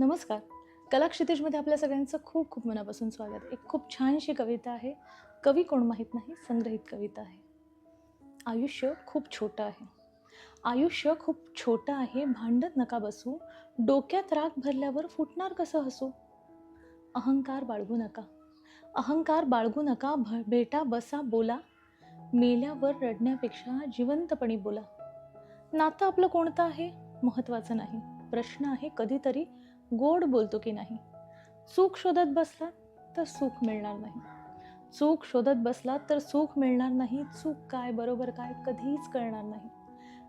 नमस्कार. कला क्षितिजमध्ये आपल्या सगळ्यांचं खूप खूप मनापासून स्वागत. एक खूप छानशी कविता आहे. कवी कोण माहीत नाही संग्रहित कविता आहे. आयुष्य खूप छोटं आहे. आयुष्य खूप छोटं आहे भांडत नका बसू. डोक्यात राग भरल्यावर फुटणार कसं हसू? अहंकार बाळगू नका. अहंकार बाळगू नका भ भेटा बसा बोला. मेल्यावर रडण्यापेक्षा जिवंतपणी बोला. नातं आपलं कोणतं आहे? महत्त्वाचं नाही. प्रश्न आहे कधीतरी गोड बोलतो की नाही? चूक शोधत बसला तर सुख मिळणार नाही. चूक शोधत बसला तर सुख मिळणार नाही. चूक काय बरोबर काय कधीच कळणार नाही.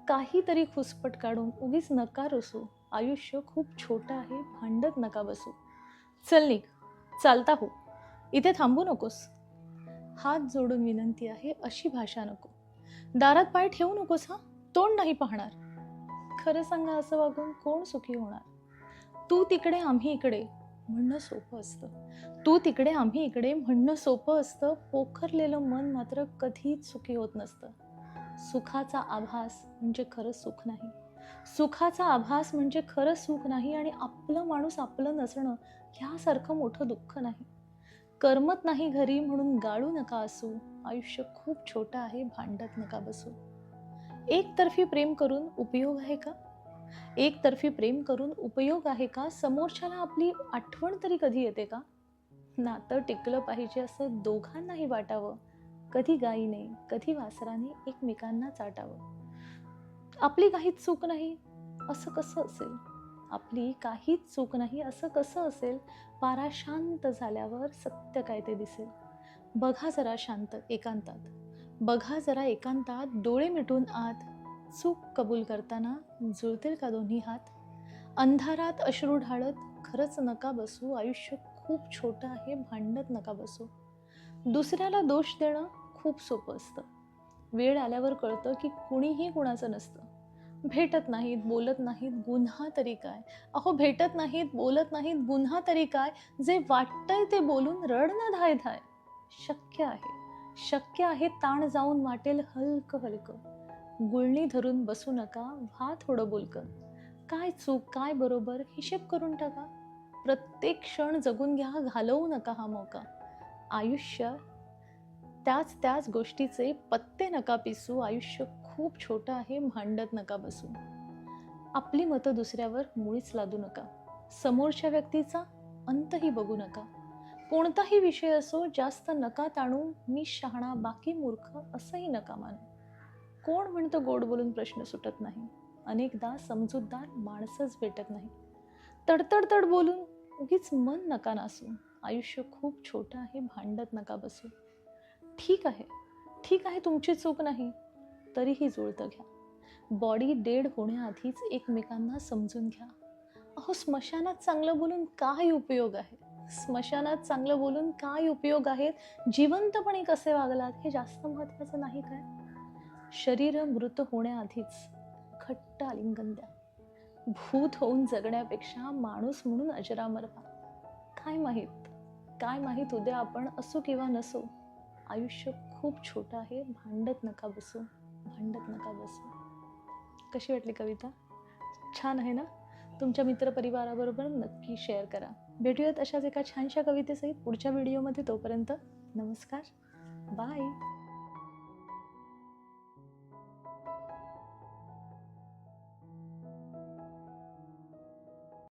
काहीतरी खुसपट काढून उगीच नका रुसू आयुष्य खूप छोटं आहे भांडत नका बसू. चल निघ. चालता हो. इथे थांबू नकोस. हात जोडून विनंती आहे अशी भाषा नको. दारात पाय ठेवू नकोस हा? तोंड नाही पाहणार. खरं सांगा असं वागून कोण सुखी होणार? तू तिकडे आम्ही इकडे म्हणणं सोपं असतं. तू तिकडे आम्ही इकडे म्हणणं सोपं असतं. पोखरलेलं मन मात्र कधीच सुखी होत नसतं. सुखाचा आभास म्हणजे खरं सुख नाही. सुखाचा आभास म्हणजे खरं सुख नाही आणि आपलं माणूस आपलं नसणं ह्यासारखं मोठं दुःख नाही. करमत नाही घरी म्हणून गाळू नका असू. आयुष्य खूप छोटं आहे भांडत नका बसू. एकतर्फी प्रेम करून उपयोग आहे का? एकतर्फी प्रेम करून उपयोग आहे का? समोरच्याला आपली आठवण तरी कधी येते का? नातं टिकलं पाहिजे असं दोघांनाही वाटावं. कधी गायीने कधी वासराने एकमेकांना चाटावं. आपली काहीच चूक नाही असं कसं असेल? आपली काहीच चूक नाही असं कसं असेल? पारा शांत झाल्यावर सत्य काय ते दिसेल? बघा जरा शांत एकांतात. बघा जरा एकांतात डोळे मिटून आत. चूक कबूल करताना जुळतील का दोन्ही हात? अंधारात अश्रू ढाळत खरंच नका बसू आयुष्य खूप छोटं आहे भांडत नका बसू. दुसऱ्याला दोष देणं खूप सोपं असतं. वेळ आल्यावर कळतं की कुणीही कुणाचं नसतं. भेटत नाहीत बोलत नाहीत गुन्हा तरी काय? अहो भेटत नाहीत बोलत नाहीत गुन्हा तरी काय? जे वाटतंय ते बोलून रडणं धाय धाय शक्य आहे. शक्य आहे ताण जाऊन वाटेल हलकं हलकं गुळणी धरून बसू नका व्हा थोडं बोलकं. काय चूक काय बरोबर हिशेब करून टाका. प्रत्येक क्षण जगून घ्या घालवू नका हा मौका. आयुष्य त्याच त्याच गोष्टीचे पत्ते नका पिसू. आयुष्य खूप छोटं आहे भांडत नका बसू. आपली मतं दुसऱ्यावर मुळीच लादू नका. समोरच्या व्यक्तीचा अंतही बघू नका. कोणताही विषय असो जास्त नका ताणू. मी शहाणा बाकी मूर्ख असंही नका मानू. कोण म्हणतं गोड बोलून प्रश्न सुटत नाही? अनेकदा समजूतदार माणसंच भेटत नाही. तडतडतड बोलून उगीच मन नका नासू. आयुष्य खूप छोटं आहे भांडत नका बसू. ठीक आहे. ठीक आहे तुमची चूक नाही. तरीही जुळतं घ्या. बॉडी डेड होण्याआधीच एकमेकांना समजून घ्या. अहो स्मशानात चांगलं बोलून काय उपयोग आहे? स्मशानात चांगलं बोलून काय उपयोग आहेत? जिवंतपणे कसे वागलात हे जास्त महत्त्वाचं नाही काय? शरीर मृत होण्याआधीच घट्ट आलिंगन द्या. भूत होऊन जगण्यापेक्षा माणूस म्हणून अजरामर व्हा. काय माहीत? काय माहीत उद्या आपण असो किंवा नसो आयुष्य खूप छोटं आहे भांडत नका बसू भांडत नका बसू. कशी वाटली कविता? छान आहे ना? तुमच्या मित्रपरिवाराबरोबर नक्की शेअर करा. भेटूयात अशाच एका छानशा कवितेसहित पुढच्या व्हिडिओमध्ये तोपर्यंत. नमस्कार. बाय